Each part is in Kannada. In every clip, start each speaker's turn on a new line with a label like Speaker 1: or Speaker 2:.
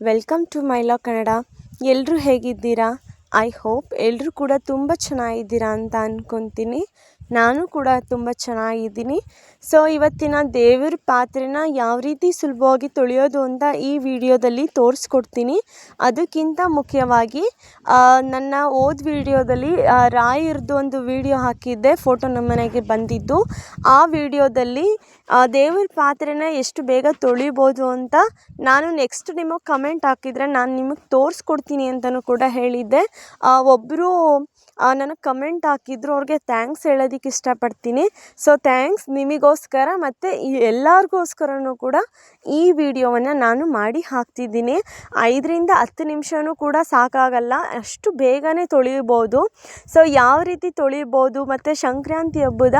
Speaker 1: Welcome to Myla Kannada. ಎಲ್ಲರೂ ಹೇಗಿದ್ದೀರಾ? ಐ ಹೋಪ್ ಎಲ್ಲರೂ ಕೂಡ ತುಂಬ ಚೆನ್ನಾಗಿದ್ದೀರಾ ಅಂತ ಅಂದ್ಕೊತೀನಿ ನಾನು ಕೂಡ ತುಂಬ ಚೆನ್ನಾಗಿದ್ದೀನಿ. ಸೊ ಇವತ್ತಿನ ದೇವ್ರ ಪಾತ್ರೆನ ಯಾವ ರೀತಿ ಸುಲಭವಾಗಿ ತೊಳೆಯೋದು ಅಂತ ಈ ವಿಡಿಯೋದಲ್ಲಿ ತೋರಿಸ್ಕೊಡ್ತೀನಿ. ಅದಕ್ಕಿಂತ ಮುಖ್ಯವಾಗಿ ನನ್ನ ಓದ್ ವಿಡಿಯೋದಲ್ಲಿ ರಾಯರ್ದು ಒಂದು ವಿಡಿಯೋ ಹಾಕಿದ್ದೆ, ಫೋಟೋ ನಮ್ಮ ಮನೆಗೆ ಬಂದಿದ್ದು. ಆ ವಿಡಿಯೋದಲ್ಲಿ ದೇವ್ರ ಪಾತ್ರೆನ ಎಷ್ಟು ಬೇಗ ತೊಳಿಬೋದು ಅಂತ ನಾನು ನೆಕ್ಸ್ಟ್ ನಿಮಗೆ ಕಮೆಂಟ್ ಹಾಕಿದರೆ ನಾನು ನಿಮಗೆ ತೋರಿಸ್ಕೊಡ್ತೀನಿ ಅಂತಲೂ ಕೂಡ ಹೇಳಿದ್ದೆ. ಒಬ್ಬರು ನನಗೆ ಕಮೆಂಟ್ ಹಾಕಿದ್ರು, ಅವ್ರಿಗೆ ಥ್ಯಾಂಕ್ಸ್ ಹೇಳೋದಕ್ಕೆ ಇಷ್ಟಪಡ್ತೀನಿ. ಸೊ ಥ್ಯಾಂಕ್ಸ್ ನಿಮಗೋಸ್ಕರ ಮತ್ತು ಎಲ್ಲರಿಗೋಸ್ಕರನೂ ಕೂಡ ಈ ವಿಡಿಯೋವನ್ನು ನಾನು ಮಾಡಿ ಹಾಕ್ತಿದ್ದೀನಿ. ಐದರಿಂದ ಹತ್ತು ನಿಮಿಷವೂ ಕೂಡ ಸಾಕಾಗಲ್ಲ. ಅಷ್ಟು ಬೇಗನೆ ತೊಳಿಬೋದು. ಸೊ ಯಾವ ರೀತಿ ತೊಳಿಬೋದು ಮತ್ತು ಸಂಕ್ರಾಂತಿ ಹಬ್ಬದ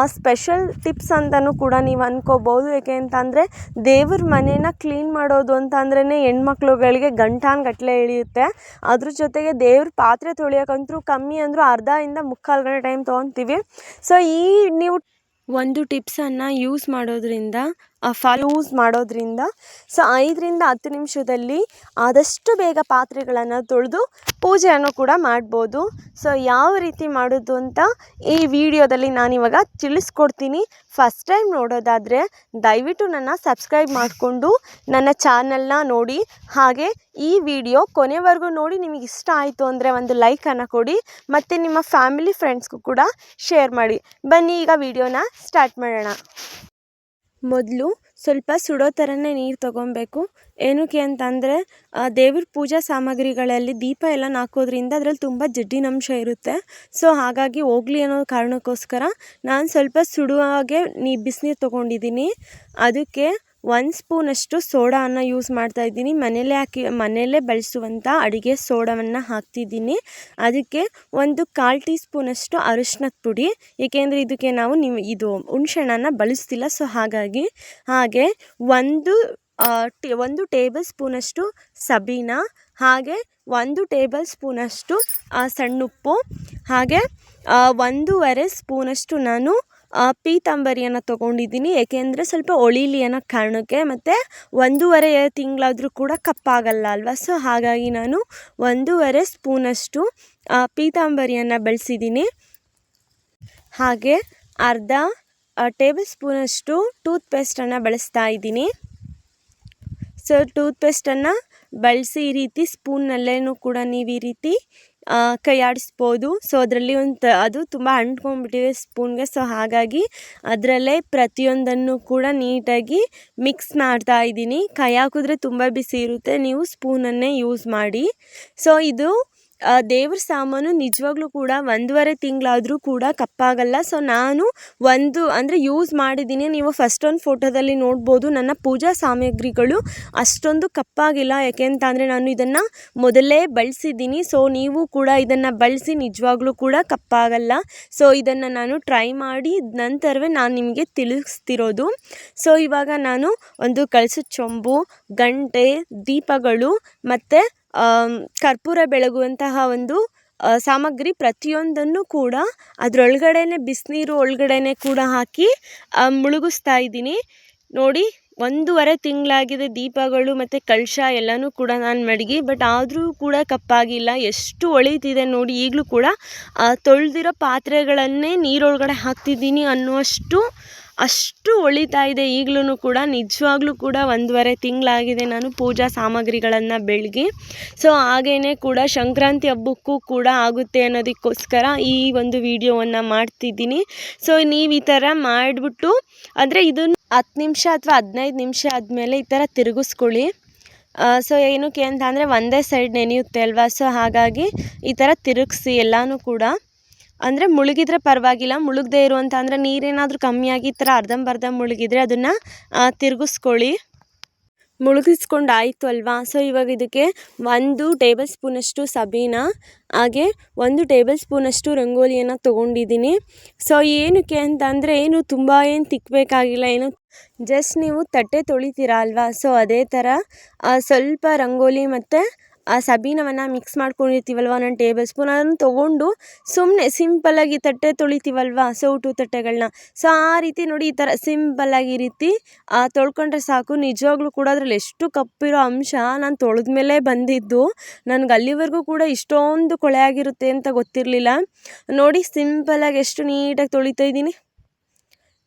Speaker 1: ಆ ಸ್ಪೆಷಲ್ ಟಿಪ್ಸ್ ಅಂತಲೂ ಕೂಡ ನೀವು ಅನ್ಕೋಬೋದು. ಏಕೆ ಅಂತಂದರೆ ದೇವ್ರ ಮನೇನ ಕ್ಲೀನ್ ಮಾಡೋದು ಅಂತ ಅಂದ್ರೇ ಹೆಣ್ಮಕ್ಳುಗಳಿಗೆ ಗಂಟಾನ್ಗಟ್ಟಲೆ ಇಳಿಯುತ್ತೆ ಅದ್ರ ಜೊತೆಗೆ ದೇವ್ರ ಪಾತ್ರೆ ತೊಳಿಯೋಕ್ಕಂತೂ ಕಮ್ಮಿ ಅಂದರೂ ಅರ್ಧದಿಂದ ಮುಕ್ಕಾಲು ಗಂಟೆ ಟೈಮ್ ತೊಗೊತೀವಿ. ಸೊ ಈ ನೀವು ಒಂದು ಟಿಪ್ಸನ್ನು ಯೂಸ್ ಮಾಡೋದ್ರಿಂದ ಫಾಲ್ ಯೂಸ್ ಮಾಡೋದ್ರಿಂದ ಸೊ ಐದರಿಂದ ಹತ್ತು ನಿಮಿಷದಲ್ಲಿ ಆದಷ್ಟು ಬೇಗ ಪಾತ್ರೆಗಳನ್ನು ತೊಳೆದು ಪೂಜೆಯನ್ನು ಕೂಡ ಮಾಡ್ಬೋದು. ಸೊ ಯಾವ ರೀತಿ ಮಾಡೋದು ಅಂತ ಈ ವಿಡಿಯೋದಲ್ಲಿ ನಾನಿವಾಗ ತಿಳಿಸ್ಕೊಡ್ತೀನಿ. ಫಸ್ಟ್ ಟೈಮ್ ನೋಡೋದಾದರೆ ದಯವಿಟ್ಟು ನನ್ನ ಸಬ್ಸ್ಕ್ರೈಬ್ ಮಾಡಿಕೊಂಡು ನನ್ನ ಚಾನಲ್ನ ನೋಡಿ. ಹಾಗೆ ಈ ವಿಡಿಯೋ ಕೊನೆವರೆಗೂ ನೋಡಿ. ನಿಮಗೆ ಇಷ್ಟ ಆಯಿತು ಅಂದರೆ ಒಂದು ಲೈಕನ್ನು ಕೊಡಿ. ಮತ್ತು ನಿಮ್ಮ ಫ್ಯಾಮಿಲಿ ಫ್ರೆಂಡ್ಸ್ಗೂ ಕೂಡ ಶೇರ್ ಮಾಡಿ. ಬನ್ನಿ, ಈಗ ವಿಡಿಯೋನ ಸ್ಟಾರ್ಟ್ ಮಾಡೋಣ. ಮೊದಲು ಸ್ವಲ್ಪ ಸುಡೋ ಥರನೇ ನೀರು ತೊಗೊಬೇಕು. ಏನಕ್ಕೆ ಅಂತಂದರೆ ದೇವ್ರ ಪೂಜಾ ಸಾಮಗ್ರಿಗಳಲ್ಲಿ ದೀಪ ಎಲ್ಲ ಹಾಕೋದ್ರಿಂದ ಅದ್ರಲ್ಲಿ ತುಂಬ ಜಡ್ಡಿನಂಶ ಇರುತ್ತೆ. ಸೊ ಹಾಗಾಗಿ ಹೋಗ್ಲಿ ಅನ್ನೋ ಕಾರಣಕ್ಕೋಸ್ಕರ ನಾನು ಸ್ವಲ್ಪ ಸುಡುವಾಗೆ ನೀ ಬಿಸಿನೀರು ತೊಗೊಂಡಿದ್ದೀನಿ ಅದಕ್ಕೆ ಒಂದು ಸ್ಪೂನಷ್ಟು ಸೋಡಾನ ಯೂಸ್ ಮಾಡ್ತಾ ಇದ್ದೀನಿ. ಮನೆಯಲ್ಲೇ ಹಾಕಿ ಮನೆಯಲ್ಲೇ ಬಳಸುವಂಥ ಅಡುಗೆ ಸೋಡವನ್ನು ಹಾಕ್ತಿದ್ದೀನಿ. ಅದಕ್ಕೆ ಒಂದು ಕಾಲು ಟೀ ಸ್ಪೂನಷ್ಟು ಅರಿಶಿನದ ಪುಡಿ. ಏಕೆಂದರೆ ಇದಕ್ಕೆ ನಾವು ನೀವು ಇದು ಹುಣ್ಸೆಹಣ್ಣನ್ನು ಬಳಸ್ತಿಲ್ಲ. ಸೊ ಹಾಗಾಗಿ, ಹಾಗೆ ಒಂದು ಟಿ, ಒಂದು ಟೇಬಲ್ ಸ್ಪೂನಷ್ಟು ಸಬೀನ, ಹಾಗೆ ಒಂದು ಟೇಬಲ್ ಸ್ಪೂನಷ್ಟು ಸಣ್ಣುಪ್ಪು, ಹಾಗೆ ಒಂದೂವರೆ ಸ್ಪೂನಷ್ಟು ನಾನು ಪೀತಾಂಬರಿಯನ್ನು ತೊಗೊಂಡಿದ್ದೀನಿ. ಏಕೆಂದರೆ ಸ್ವಲ್ಪ ಒಳಿಲಿ ಅನ್ನೋ ಕಾರಣಕ್ಕೆ ಮತ್ತು ಒಂದೂವರೆ ತಿಂಗಳಾದರೂ ಕೂಡ ಕಪ್ಪಾಗಲ್ಲ ಅಲ್ವಾ? ಸೊ ಹಾಗಾಗಿ ನಾನು ಒಂದೂವರೆ ಸ್ಪೂನಷ್ಟು ಪೀತಾಂಬರಿಯನ್ನು ಬಳಸಿದ್ದೀನಿ. ಹಾಗೆ ಅರ್ಧ ಟೇಬಲ್ ಸ್ಪೂನಷ್ಟು ಟೂತ್ ಪೇಸ್ಟನ್ನು ಬಳಸ್ತಾ ಇದ್ದೀನಿ. ಸೊ ಟೂತ್ ಪೇಸ್ಟನ್ನು ಬಳಸಿ ಈ ರೀತಿ ಸ್ಪೂನ್ನಲ್ಲೇನೂ ಕೂಡ ನೀವು ಈ ರೀತಿ ಕೈ ಆಡಿಸ್ಬೋದು. ಸೊ ಅದರಲ್ಲಿ ಒಂದು, ಅದು ತುಂಬ ಅಂಟ್ಕೊಂಡ್ಬಿಟ್ಟಿದೆ ಸ್ಪೂನ್ಗೆ. ಸೊ ಹಾಗಾಗಿ ಅದರಲ್ಲೇ ಪ್ರತಿಯೊಂದನ್ನು ಕೂಡ ನೀಟಾಗಿ ಮಿಕ್ಸ್ ಮಾಡ್ತಾ ಇದ್ದೀನಿ. ಕೈ ಹಾಕಿದ್ರೆ ತುಂಬ ಬಿಸಿ ಇರುತ್ತೆ. ನೀವು ಸ್ಪೂನನ್ನೇ ಯೂಸ್ ಮಾಡಿ. ಸೊ ಇದು ದೇವ್ರ ಸಾಮಾನು ನಿಜವಾಗ್ಲೂ ಕೂಡ ಒಂದೂವರೆ ತಿಂಗಳಾದರೂ ಕೂಡ ಕಪ್ಪಾಗಲ್ಲ. ಸೊ ನಾನು ಒಂದು, ಅಂದರೆ ಯೂಸ್ ಮಾಡಿದ್ದೀನಿ. ನೀವು ಫಸ್ಟ್ ಒಂದು ಫೋಟೋದಲ್ಲಿ ನೋಡ್ಬೋದು, ನನ್ನ ಪೂಜಾ ಸಾಮಗ್ರಿಗಳು ಅಷ್ಟೊಂದು ಕಪ್ಪಾಗಿಲ್ಲ. ಯಾಕೆಂತಂದರೆ ನಾನು ಇದನ್ನು ಮೊದಲೇ ಬಳಸಿದ್ದೀನಿ. ಸೊ ನೀವು ಕೂಡ ಇದನ್ನು ಬಳಸಿ ನಿಜವಾಗ್ಲೂ ಕೂಡ ಕಪ್ಪಾಗಲ್ಲ. ಸೊ ಇದನ್ನು ನಾನು ಟ್ರೈ ಮಾಡಿ ನಂತರವೇ ನಾನು ನಿಮಗೆ ತಿಳಿಸ್ತಿರೋದು. ಸೊ ಇವಾಗ ನಾನು ಒಂದು ಕಳಸದ ಚೊಂಬು, ಗಂಟೆ, ದೀಪಗಳು ಮತ್ತು ಕರ್ಪೂರ ಬೆಳಗುವಂತಹ ಒಂದು ಸಾಮಗ್ರಿ ಪ್ರತಿಯೊಂದನ್ನು ಕೂಡ ಅದರೊಳಗಡೆನೆ, ಬಿಸಿನೀರು ಒಳಗಡೆನೆ ಕೂಡ ಹಾಕಿ ಮುಳುಗಿಸ್ತಾ ಇದ್ದೀನಿ. ನೋಡಿ, ಒಂದೂವರೆ ತಿಂಗಳಾಗಿದೆ ದೀಪಗಳು ಮತ್ತು ಕಳಶ ಎಲ್ಲನೂ ಕೂಡ ನಾನು ಮಡಗಿ, ಬಟ್ ಆದರೂ ಕೂಡ ಕಪ್ಪಾಗಿಲ್ಲ. ಎಷ್ಟು ಒಳಿತಿದೆ ನೋಡಿ, ಈಗಲೂ ಕೂಡ ತೊಳೆದಿರೋ ಪಾತ್ರೆಗಳನ್ನೇ ನೀರೊಳಗಡೆ ಹಾಕ್ತಿದ್ದೀನಿ ಅನ್ನುವಷ್ಟು ಅಷ್ಟು ಒಳಿತಾ ಇದೆ. ಈಗಲೂ ಕೂಡ, ನಿಜವಾಗ್ಲೂ ಕೂಡ ಒಂದೂವರೆ ತಿಂಗಳಾಗಿದೆ ನಾನು ಪೂಜಾ ಸಾಮಗ್ರಿಗಳನ್ನು ಬೆಳಗಿ. ಸೊ ಹಾಗೆಯೇ ಕೂಡ ಸಂಕ್ರಾಂತಿ ಹಬ್ಬಕ್ಕೂ ಕೂಡ ಆಗುತ್ತೆ ಅನ್ನೋದಕ್ಕೋಸ್ಕರ ಈ ಒಂದು ವಿಡಿಯೋವನ್ನು ಮಾಡ್ತಿದ್ದೀನಿ. ಸೊ, ನೀವು ಈ ಥರ ಮಾಡಿಬಿಟ್ಟು, ಅಂದರೆ ಇದನ್ನು ಹತ್ತು ನಿಮಿಷ ಅಥವಾ ಹದಿನೈದು ನಿಮಿಷ ಆದಮೇಲೆ ಈ ಥರ ತಿರುಗಿಸ್ಕೊಳ್ಳಿ. ಸೊ, ಏನಕ್ಕೆ ಅಂತ ಅಂದರೆ ಒಂದೇ ಸೈಡ್ ನೆನೆಯುತ್ತೆ ಅಲ್ವಾ? ಸೊ, ಹಾಗಾಗಿ ಈ ಥರ ತಿರುಗಿಸಿ ಎಲ್ಲನೂ ಕೂಡ. ಅಂದರೆ ಮುಳುಗಿದ್ರೆ ಪರವಾಗಿಲ್ಲ, ಮುಳುಗದೇ ಇರುವಂಥ ಅಂದರೆ ನೀರೇನಾದರೂ ಕಮ್ಮಿಯಾಗಿ ಈ ಥರ ಅರ್ಧಂಬರ್ಧ ಮುಳುಗಿದ್ರೆ ಅದನ್ನು ತಿರುಗಿಸ್ಕೊಳ್ಳಿ. ಮುಳುಗಿಸ್ಕೊಂಡು ಆಯಿತು ಅಲ್ವಾ? ಸೊ ಇವಾಗ ಇದಕ್ಕೆ ಒಂದು ಟೇಬಲ್ ಸ್ಪೂನಷ್ಟು ಸಬೀನ, ಹಾಗೆ ಒಂದು ಟೇಬಲ್ ಸ್ಪೂನಷ್ಟು ರಂಗೋಲಿಯನ್ನು ತೊಗೊಂಡಿದ್ದೀನಿ. ಸೊ ಏನಕ್ಕೆ ಅಂತ ಅಂದರೆ ಏನು ತುಂಬ ಏನು ತಿಕ್ಕಬೇಕಾಗಿಲ್ಲ ಏನು ಜಸ್ಟ್ ನೀವು ತಟ್ಟೆ ತೊಳಿತೀರ ಅಲ್ವಾ? ಸೊ ಅದೇ ಥರ ಸ್ವಲ್ಪ ರಂಗೋಲಿ ಮತ್ತು ಆ ಸಬೀನವನ್ನು ಮಿಕ್ಸ್ ಮಾಡ್ಕೊಂಡಿರ್ತೀವಲ್ವ ಒಂದೊಂದು ಟೇಬಲ್ ಸ್ಪೂನ್ ಅದನ್ನು ತೊಗೊಂಡು ಸುಮ್ಮನೆ ಸಿಂಪಲ್ಲಾಗಿ ತಟ್ಟೆ ತೊಳಿತೀವಲ್ವ ಸೌಟು ತಟ್ಟೆಗಳನ್ನ ಸೊ ಆ ರೀತಿ ನೋಡಿ ಈ ಥರ ಸಿಂಪಲ್ಲಾಗಿ ಈ ರೀತಿ ತೊಳ್ಕೊಂಡ್ರೆ ಸಾಕು. ನಿಜವಾಗ್ಲೂ ಕೂಡ ಅದ್ರಲ್ಲಿ ಎಷ್ಟು ಕಪ್ಪಿರೋ ಅಂಶ ನಾನು ತೊಳೆದ ಮೇಲೆ ಬಂದಿದ್ದು. ನನಗೆ ಅಲ್ಲಿವರೆಗೂ ಕೂಡ ಇಷ್ಟೊಂದು ಕೊಳೆ ಆಗಿರುತ್ತೆ ಅಂತ ಗೊತ್ತಿರಲಿಲ್ಲ. ನೋಡಿ ಸಿಂಪಲ್ಲಾಗಿ ಎಷ್ಟು ನೀಟಾಗಿ ತೊಳಿತಾ ಇದ್ದೀನಿ.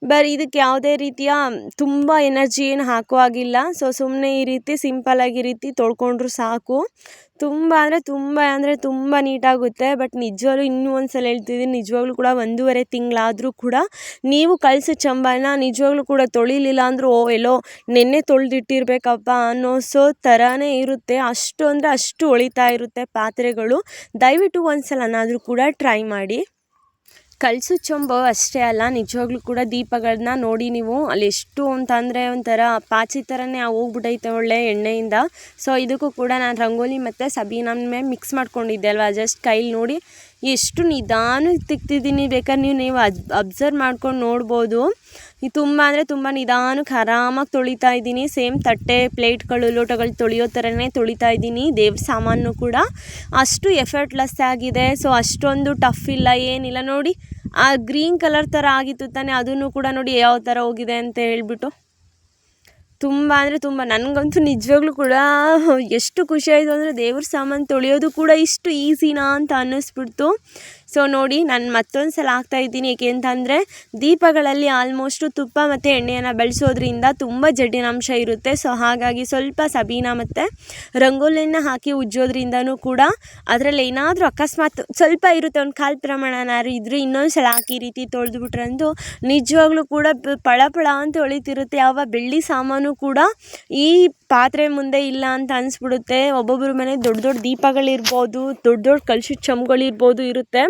Speaker 1: ಬರೀ ಇದಕ್ಕೆ ಯಾವುದೇ ರೀತಿಯ ತುಂಬ ಎನರ್ಜಿ ಏನು ಹಾಕೋ ಹಾಗಿಲ್ಲ ಸೊ ಸುಮ್ಮನೆ ಈ ರೀತಿ ಸಿಂಪಲ್ಲಾಗಿ ಈ ರೀತಿ ತೊಳ್ಕೊಂಡ್ರು ಸಾಕು. ತುಂಬ ಅಂದರೆ ತುಂಬ ಅಂದರೆ ತುಂಬ ನೀಟಾಗುತ್ತೆ. ಬಟ್ ನಿಜವಾಗ್ಲೂ ಇನ್ನೂ ಒಂದು ಸಲ ಹೇಳ್ತಿದ್ದೀನಿ, ನಿಜವಾಗ್ಲೂ ಕೂಡ ಒಂದೂವರೆ ತಿಂಗಳಾದರೂ ಕೂಡ ನೀವು ಕಳಿಸೋ ಚಂಬಾನ ನಿಜವಾಗ್ಲೂ ಕೂಡ ತೊಳಿಲಿಲ್ಲ ಅಂದರೂ, ಓ, ಎಲ್ಲೋ ನೆನ್ನೆ ತೊಳೆದಿಟ್ಟಿರ್ಬೇಕಪ್ಪ ಅನ್ನೋ ಸೊ ಥರನೇ ಇರುತ್ತೆ. ಅಷ್ಟು ಅಂದರೆ ಅಷ್ಟು ಹೊಳಿತಾ ಇರುತ್ತೆ ಪಾತ್ರೆಗಳು. ದಯವಿಟ್ಟು ಒಂದು ಸಲನಾದರೂ ಕೂಡ ಟ್ರೈ ಮಾಡಿ. ಕಳ್ಸೋ ಚೊಂಬು ಅಷ್ಟೇ ಅಲ್ಲ, ನಿಜವಾಗ್ಲೂ ಕೂಡ ದೀಪಗಳನ್ನ ನೋಡಿ ನೀವು ಅಲ್ಲಿ ಎಷ್ಟು ಅಂತಂದರೆ ಒಂಥರ ಪಾಚಿ ಥರನೇ ಹೋಗ್ಬಿಟ್ಟೈತೆ ಒಳ್ಳೆ ಎಣ್ಣೆಯಿಂದ. ಸೊ ಇದಕ್ಕೂ ಕೂಡ ನಾನು ರಂಗೋಲಿ ಮತ್ತು ಸಬೀನಮ್ಮೆ ಮಿಕ್ಸ್ ಮಾಡ್ಕೊಂಡಿದ್ದೆ ಅಲ್ವಾ ಜಸ್ಟ್ ಕೈಲಿ ನೋಡಿ. ಎಷ್ಟು ನಿಧಾನ ತಿಕ್ತಿದ್ದೀನಿ ಬೇಕಾದ್ರೆ ನೀವು ನೀವು ಅಬ್ ಅಬ್ಸರ್ವ್ ಮಾಡ್ಕೊಂಡು ನೋಡ್ಬೋದು. ತುಂಬ ಅಂದರೆ ತುಂಬ ನಿಧಾನಕ್ಕೆ ಆರಾಮಾಗಿ ತೊಳಿತಾ ಇದ್ದೀನಿ. ಸೇಮ್ ತಟ್ಟೆ, ಪ್ಲೇಟ್ಗಳು, ಲೋಟಗಳು ತೊಳೆಯೋ ಥರನೇ ತೊಳಿತಾ ಇದ್ದೀನಿ. ದೇವ್ರ ಸಾಮಾನು ಕೂಡ ಅಷ್ಟು ಎಫರ್ಟ್ಲೆಸ್ ಆಗಿದೆ. ಸೊ ಅಷ್ಟೊಂದು ಟಫ್ ಇಲ್ಲ, ಏನಿಲ್ಲ. ನೋಡಿ, ಆ ಗ್ರೀನ್ ಕಲರ್ ಥರ ಆಗಿತ್ತು ತಾನೇ, ಅದನ್ನು ಕೂಡ ನೋಡಿ ಯಾವ ಥರ ಹೋಗಿದೆ ಅಂತ ಹೇಳ್ಬಿಟ್ಟು. ತುಂಬ ಅಂದರೆ ತುಂಬ, ನನಗಂತೂ ನಿಜವಾಗ್ಲೂ ಕೂಡ ಎಷ್ಟು ಖುಷಿ ಅಂದರೆ ದೇವ್ರ ಸಾಮಾನು ತೊಳೆಯೋದು ಕೂಡ ಇಷ್ಟು ಈಸಿನಾ ಅಂತ ಅನ್ನಿಸ್ಬಿಡ್ತು. ಸೊ ನೋಡಿ, ನಾನು ಮತ್ತೊಂದು ಸಲ ಹಾಕ್ತಾಯಿದ್ದೀನಿ ಏಕೆ ಅಂತಂದರೆ, ದೀಪಗಳಲ್ಲಿ ಆಲ್ಮೋಸ್ಟು ತುಪ್ಪ ಮತ್ತು ಎಣ್ಣೆಯನ್ನು ಬೆಳೆಸೋದ್ರಿಂದ ತುಂಬ ಜಡ್ಡಿನಾಂಶ ಇರುತ್ತೆ. ಸೊ ಹಾಗಾಗಿ ಸ್ವಲ್ಪ ಸಬೀನ ಮತ್ತು ರಂಗೋಲಿಯನ್ನು ಹಾಕಿ ಉಜ್ಜೋದ್ರಿಂದನೂ ಕೂಡ ಅದರಲ್ಲಿ ಏನಾದರೂ ಅಕಸ್ಮಾತ್ ಸ್ವಲ್ಪ ಇರುತ್ತೆ, ಒಂದು ಕಾಲು ಪ್ರಮಾಣನಾರು ಇದ್ದರೆ ಇನ್ನೊಂದು ಸಲ ಹಾಕಿ ಈ ರೀತಿ ತೊಳೆದುಬಿಟ್ರಂದು ನಿಜವಾಗ್ಲೂ ಕೂಡ ಪಳ ಪಳ ಅಂತ ಹೊಳಿತಿರುತ್ತೆ. ಯಾವ ಬೆಳ್ಳಿ ಸಾಮಾನು ಕೂಡ ಈ ಪಾತ್ರೆ ಮುಂದೆ ಇಲ್ಲ ಅಂತ ಅನಿಸ್ಬಿಡುತ್ತೆ. ಒಬ್ಬೊಬ್ರ ಮನೆ ದೊಡ್ಡ ದೊಡ್ಡ ದೀಪಗಳಿರ್ಬೋದು, ದೊಡ್ಡ ದೊಡ್ಡ ಕಲ್ಸಿದ ಚಮ್ಗಳಿರ್ಬೋದು ಇರುತ್ತೆ.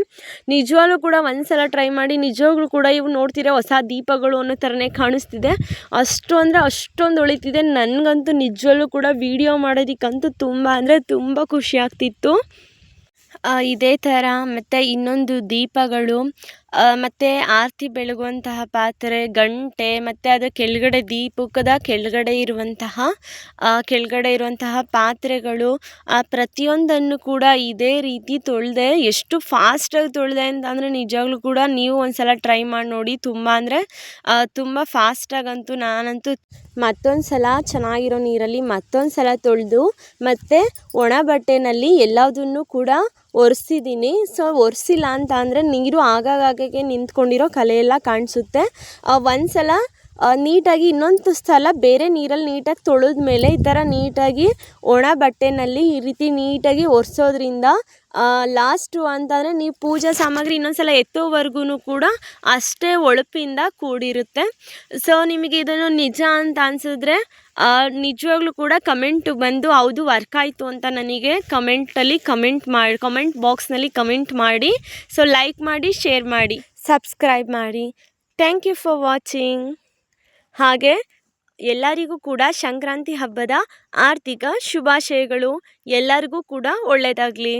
Speaker 1: ನಿಜವಾಗ್ಲೂ ಕೂಡ ಒಂದ್ಸಲ ಟ್ರೈ ಮಾಡಿ ನಿಜವಾಗ್ಲೂ ಕೂಡ ಇವು ನೋಡ್ತೀರಾ ಹೊಸ ದೀಪಗಳು ಅನ್ನೋ ಥರನೇ ಕಾಣಿಸ್ತಿದೆ. ಅಷ್ಟು ಅಂದರೆ ಅಷ್ಟೊಂದು ಉಳಿತಿದೆ ನನಗಂತೂ ನಿಜವಾಗ್ಲೂ ಕೂಡ ವೀಡಿಯೋ ಮಾಡೋದಕ್ಕಂತೂ ತುಂಬ ಅಂದರೆ ತುಂಬ ಖುಷಿ ಆಗ್ತಿತ್ತು. ಇದೇ ಥರ ಮತ್ತು ಇನ್ನೊಂದು ದೀಪಗಳು. ಮತ್ತು ಆರತಿ ಬೆಳಗುವಂತಹ ಪಾತ್ರೆ, ಗಂಟೆ, ಮತ್ತು ಅದರ ಕೆಳಗಡೆ ದೀಪಕದ ಕೆಳಗಡೆ ಇರುವಂತಹ ಕೆಳಗಡೆ ಇರುವಂತಹ ಪಾತ್ರೆಗಳು, ಆ, ಪ್ರತಿಯೊಂದನ್ನು ಕೂಡ ಇದೇ ರೀತಿ ತೊಳೆದೆ, ಎಷ್ಟು ಫಾಸ್ಟಾಗಿ ತೊಳೆದೆ ಅಂತಂದರೆ ನಿಜವಾಗ್ಲೂ ಕೂಡ ನೀವು ಒಂದು ಸಲ ಟ್ರೈ ಮಾಡಿ ನೋಡಿ ತುಂಬ ಅಂದರೆ ತುಂಬ ಫಾಸ್ಟಾಗಂತೂ ನಾನಂತೂ ಮತ್ತೊಂದು ಸಲ ಚೆನ್ನಾಗಿರೋ ನೀರಲ್ಲಿ ಮತ್ತೊಂದು ಸಲ ತೊಳೆದು, ಮತ್ತು ಒಣ ಬಟ್ಟೆಯಲ್ಲಿ ಎಲ್ಲದನ್ನು ಕೂಡ ಒರೆಸಿದ್ದೀನಿ. ಸೊ ಒರೆಸಿಲ್ಲ ಅಂತ ಅಂದರೆ ನೀರು ಆಗಾಗಾಗೆ ನಿಂತ್ಕೊಂಡಿರೋ ಕಲೆ ಎಲ್ಲ ಕಾಣಿಸುತ್ತೆ. ಒಂದು ಸಲ ನೀಟಾಗಿ ಇನ್ನೊಂದು ಸಲ ಬೇರೆ ನೀರಲ್ಲಿ ನೀಟಾಗಿ ತೊಳೆದ ಮೇಲೆ ಈ ಥರ ನೀಟಾಗಿ ಒಣ ಬಟ್ಟೆನಲ್ಲಿ ಈ ರೀತಿ ನೀಟಾಗಿ ಒರೆಸೋದ್ರಿಂದ ಲಾಸ್ಟು ಅಂತಂದರೆ ನೀವು ಪೂಜಾ ಸಾಮಗ್ರಿ ಇನ್ನೊಂದು ಸಲ ಎತ್ತೋವರೆಗೂ ಕೂಡ ಅಷ್ಟೇ ಹೊಳಪಿಂದ ಕೂಡಿರುತ್ತೆ. ಸೊ ನಿಮಗೆ ಇದನ್ನು ನಿಜ ಅಂತ ಅನಿಸಿದ್ರೆ ನಿಜವಾಗ್ಲೂ ಕೂಡ ಕಮೆಂಟ್ ಬಂದು ಹೌದು ವರ್ಕ್ ಆಯಿತು ಅಂತ ನನಗೆ ಕಮೆಂಟಲ್ಲಿ ಕಮೆಂಟ್ ಮಾಡಿ ಕಮೆಂಟ್ ಬಾಕ್ಸ್ನಲ್ಲಿ ಕಮೆಂಟ್ ಮಾಡಿ. ಸೊ ಲೈಕ್ ಮಾಡಿ ಶೇರ್ ಮಾಡಿ ಸಬ್ಸ್ಕ್ರೈಬ್ ಮಾಡಿ. ಥ್ಯಾಂಕ್ ಯು ಫಾರ್ ವಾಚಿಂಗ್ ಹಾಗೆ ಎಲ್ಲರಿಗೂ ಕೂಡ ಸಂಕ್ರಾಂತಿ ಹಬ್ಬದ ಆರ್ಥಿಕ ಶುಭಾಶಯಗಳು. ಎಲ್ಲರಿಗೂ ಕೂಡ ಒಳ್ಳೆಯದಾಗಲಿ.